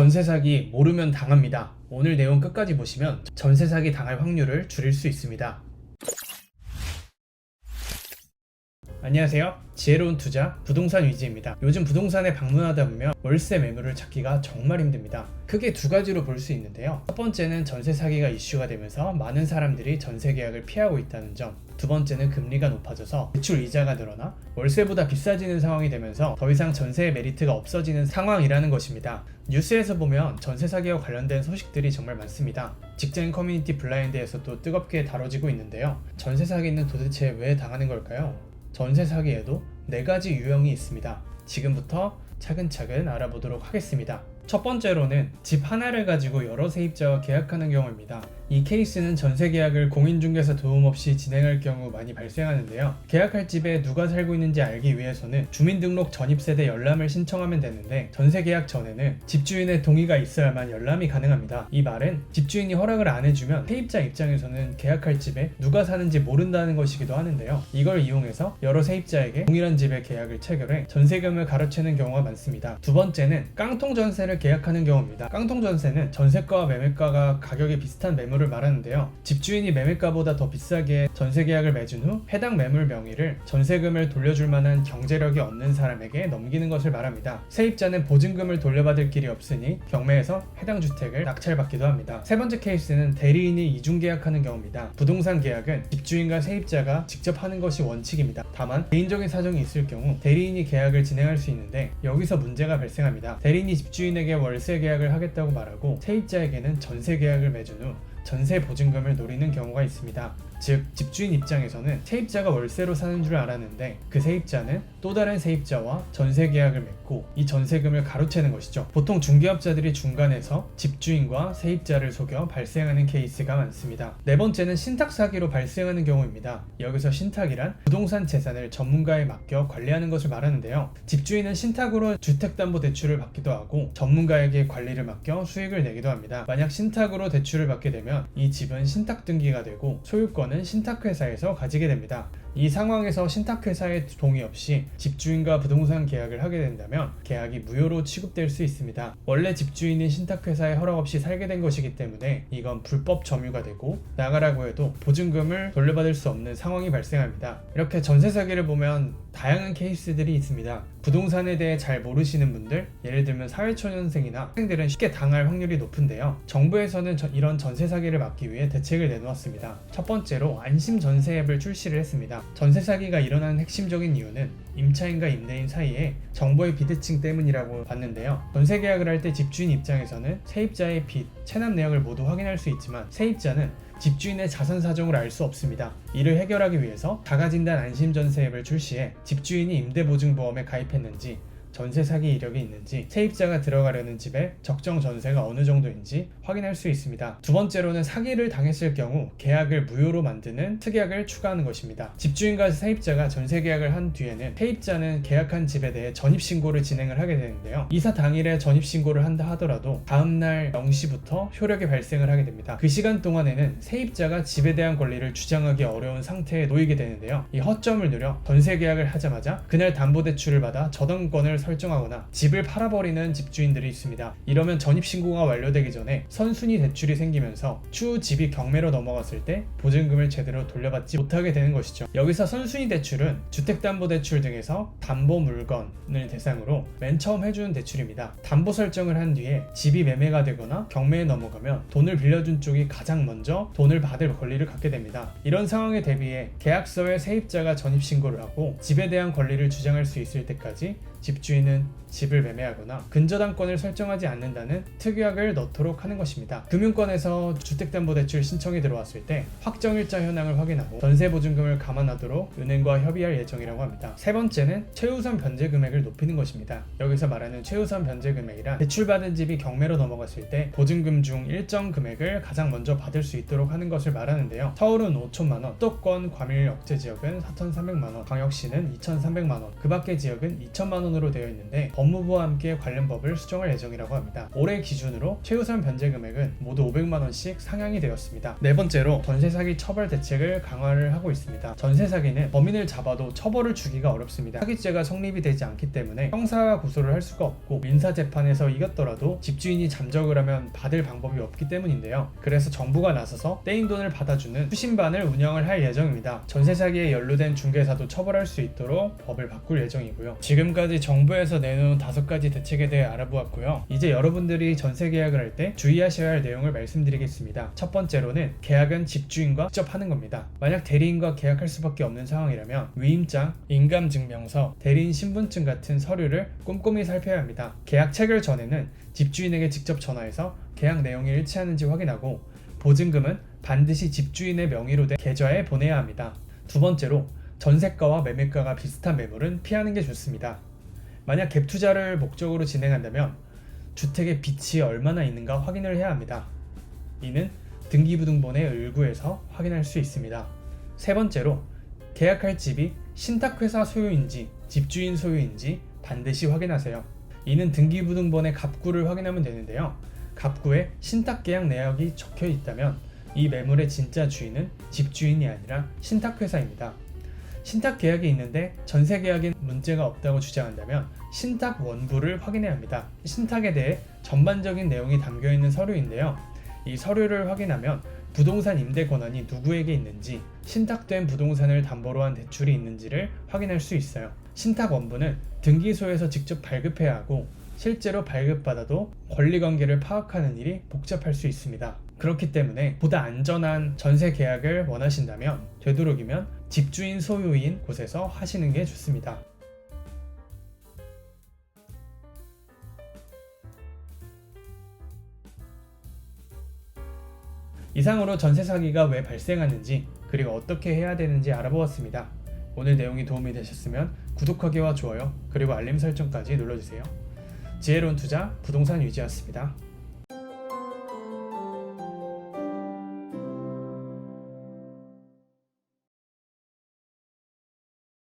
전세 사기 모르면 당합니다. 오늘 내용 끝까지 보시면 전세 사기 당할 확률을 줄일 수 있습니다. 안녕하세요. 지혜로운 투자 부동산 위지입니다. 요즘 부동산에 방문하다 보면 월세 매물을 찾기가 정말 힘듭니다. 크게 두 가지로 볼 수 있는데요. 첫 번째는 전세 사기가 이슈가 되면서 많은 사람들이 전세 계약을 피하고 있다는 점. 두 번째는 금리가 높아져서 대출 이자가 늘어나 월세보다 비싸지는 상황이 되면서 더 이상 전세의 메리트가 없어지는 상황이라는 것입니다. 뉴스에서 보면 전세 사기와 관련된 소식들이 정말 많습니다. 직장인 커뮤니티 블라인드에서도 뜨겁게 다뤄지고 있는데요. 전세 사기는 도대체 왜 당하는 걸까요? 전세 사기에도 네 가지 유형이 있습니다. 지금부터 차근차근 알아보도록 하겠습니다. 첫 번째로는 집 하나를 가지고 여러 세입자와 계약하는 경우입니다. 이 케이스는 전세 계약을 공인중개사 도움 없이 진행할 경우 많이 발생하는데요. 계약할 집에 누가 살고 있는지 알기 위해서는 주민등록 전입세대 열람을 신청하면 되는데 전세 계약 전에는 집주인의 동의가 있어야만 열람이 가능합니다. 이 말은 집주인이 허락을 안 해주면 세입자 입장에서는 계약할 집에 누가 사는지 모른다는 것이기도 하는데요. 이걸 이용해서 여러 세입자에게 동일한 집에 계약을 체결해 전세금을 가로채는 경우가 많습니다. 두 번째는 깡통 전세를 계약하는 경우입니다. 깡통 전세는 전세가와 매매가가 가격이 비슷한 매물을 말하는데요. 집주인이 매매가보다 더 비싸게 전세 계약을 맺은 후 해당 매물 명의를 전세금을 돌려줄 만한 경제력이 없는 사람에게 넘기는 것을 말합니다. 세입자는 보증금을 돌려받을 길이 없으니 경매에서 해당 주택을 낙찰받기도 합니다. 세 번째 케이스는 대리인이 이중 계약하는 경우입니다. 부동산 계약은 집주인과 세입자가 직접 하는 것이 원칙입니다. 다만 개인적인 사정이 있을 경우 대리인이 계약을 진행할 수 있는데 여기서 문제가 발생합니다. 대리인이 집주인 에게 월세 계약을 하겠다고 말하고 세입자에게는 전세 계약을 맺은 후 전세 보증금을 노리는 경우가 있습니다. 즉 집주인 입장에서는 세입자가 월세로 사는 줄 알았는데 그 세입자는 또 다른 세입자와 전세 계약을 맺고 이 전세금을 가로채는 것이죠. 보통 중개업자들이 중간에서 집주인과 세입자를 속여 발생하는 케이스가 많습니다. 네 번째는 신탁 사기로 발생하는 경우입니다. 여기서 신탁이란 부동산 재산을 전문가에 맡겨 관리하는 것을 말하는데요. 집주인은 신탁으로 주택담보대출을 받기도 하고 전문가에게 관리를 맡겨 수익을 내기도 합니다. 만약 신탁으로 대출을 받게 되면 이 집은 신탁 등기가 되고 소유권은 신탁회사에서 가지게 됩니다. 이 상황에서 신탁회사의 동의 없이 집주인과 부동산 계약을 하게 된다면 계약이 무효로 취급될 수 있습니다. 원래 집주인이 신탁회사의 허락 없이 살게 된 것이기 때문에 이건 불법 점유가 되고 나가라고 해도 보증금을 돌려받을 수 없는 상황이 발생합니다. 이렇게 전세 사기를 보면 다양한 케이스들이 있습니다. 부동산에 대해 잘 모르시는 분들, 예를 들면 사회초년생이나 학생들은 쉽게 당할 확률이 높은데요. 정부에서는 저- 이런 전세 사기를 막기 위해 대책을 내놓았습니다. 첫 번째로 안심 전세 앱을 출시를 했 전세 사기가 일어나는 핵심적인 이유는 임차인과 임대인 사이에 정보의 비대칭 때문이라고 봤는데요. 전세 계약을 할 때 집주인 입장에서는 세입자의 빚, 체납 내역을 모두 확인할 수 있지만 세입자는 집주인의 자산 사정을 알 수 없습니다. 이를 해결하기 위해서 자가진단 안심전세 앱을 출시해 집주인이 임대보증보험에 가입했는지 전세 사기 이력이 있는지 세입자가 들어가려는 집에 적정 전세가 어느 정도인지 확인할 수 있습니다. 두 번째로는 사기를 당했을 경우 계약을 무효로 만드는 특약을 추가하는 것입니다. 집주인과 세입자가 전세 계약을 한 뒤에는 세입자는 계약한 집에 대해 전입 신고를 진행을 하게 되는데요. 이사 당일에 전입 신고를 한다 하더라도 다음 날 0시부터 효력이 발생을 하게 됩니다. 그 시간 동안에는 세입자가 집에 대한 권리를 주장하기 어려운 상태에 놓이게 되는데요. 이 허점을 누려 전세 계약을 하자마자 그날 담보대출을 받아 저당권을 설정하거나 집을 팔아버리는 집주인들이 있습니다. 이러면 전입신고가 완료되기 전에 선순위 대출이 생기면서 추후 집이 경매로 넘어갔을 때 보증금을 제대로 돌려받지 못하게 되는 것이죠. 여기서 선순위 대출은 주택담보대출 등에서 담보 물건을 대상으로 맨 처음 해주는 대출입니다. 담보 설정을 한 뒤에 집이 매매가 되거나 경매에 넘어가면 돈을 빌려준 쪽이 가장 먼저 돈을 받을 권리를 갖게 됩니다. 이런 상황에 대비해 계약서에 세입자가 전입신고를 하고 집에 대한 권리를 주장할 수 있을 때까지 집주인은 집을 매매하거나 근저당권을 설정하지 않는다는 특약을 넣도록 하는 것입니다. 금융권에서 주택담보대출 신청이 들어왔을 때 확정일자 현황을 확인하고 전세보증금을 감안하도록 은행과 협의할 예정이라고 합니다. 세 번째는 최우선 변제 금액을 높이는 것입니다. 여기서 말하는 최우선 변제 금액이란 대출받은 집이 경매로 넘어갔을 때 보증금 중 일정 금액을 가장 먼저 받을 수 있도록 하는 것을 말하는데요. 서울은 5천만 원, 수도권 과밀 억제 지역은 4,300만 원, 광역시는 2,300만 원, 그 밖의 지역은 2천만 원 원으로 되어 있는데 법무부와 함께 관련 법을 수정할 예정이라고 합니다. 올해 기준으로 최우선 변제 금액은 모두 500만 원씩 상향이 되었습니다. 네 번째로 전세 사기 처벌 대책을 강화를 하고 있습니다. 전세 사기는 범인을 잡아도 처벌을 주기가 어렵습니다. 사기죄가 성립이 되지 않기 때문에 형사 고소를 할 수가 없고 민사 재판에서 이겼더라도 집주인이 잠적을 하면 받을 방법이 없기 때문인데요. 그래서 정부가 나서서 떼인 돈을 받아주는 수신반을 운영을 할 예정입니다. 전세 사기에 연루된 중개사도 처벌할 수 있도록 법을 바꿀 예정이고요. 지금까지 정부에서 내놓은 다섯 가지 대책에 대해 알아보았고요. 이제 여러분들이 전세 계약을 할 때 주의하셔야 할 내용을 말씀드리겠습니다. 첫 번째로는 계약은 집주인과 직접 하는 겁니다. 만약 대리인과 계약할 수밖에 없는 상황이라면 위임장, 인감증명서, 대리인 신분증 같은 서류를 꼼꼼히 살펴야 합니다. 계약 체결 전에는 집주인에게 직접 전화해서 계약 내용이 일치하는지 확인하고 보증금은 반드시 집주인의 명의로 된 계좌에 보내야 합니다. 두 번째로 전세가와 매매가가 비슷한 매물은 피하는 게 좋습니다. 만약 갭 투자를 목적으로 진행한다면 주택의 빚이 얼마나 있는가 확인을 해야 합니다. 이는 등기부등본의 을구에서 확인할 수 있습니다. 세 번째로 계약할 집이 신탁회사 소유인지 집주인 소유인지 반드시 확인하세요. 이는 등기부등본의 갑구를 확인하면 되는데요. 갑구에 신탁계약 내역이 적혀 있다면 이 매물의 진짜 주인은 집주인이 아니라 신탁회사입니다. 신탁 계약이 있는데 전세 계약엔 문제가 없다고 주장한다면 신탁 원부를 확인해야 합니다. 신탁에 대해 전반적인 내용이 담겨 있는 서류인데요. 이 서류를 확인하면 부동산 임대 권한이 누구에게 있는지, 신탁된 부동산을 담보로 한 대출이 있는지를 확인할 수 있어요. 신탁 원부는 등기소에서 직접 발급해야 하고 실제로 발급받아도 권리관계를 파악하는 일이 복잡할 수 있습니다. 그렇기 때문에 보다 안전한 전세 계약을 원하신다면 되도록이면 집주인 소유인 곳에서 하시는 게 좋습니다. 이상으로 전세 사기가 왜 발생하는지 그리고 어떻게 해야 되는지 알아보았습니다. 오늘 내용이 도움이 되셨으면 구독하기와 좋아요 그리고 알림 설정까지 눌러주세요. 지혜로운 투자 부동산 유지였습니다.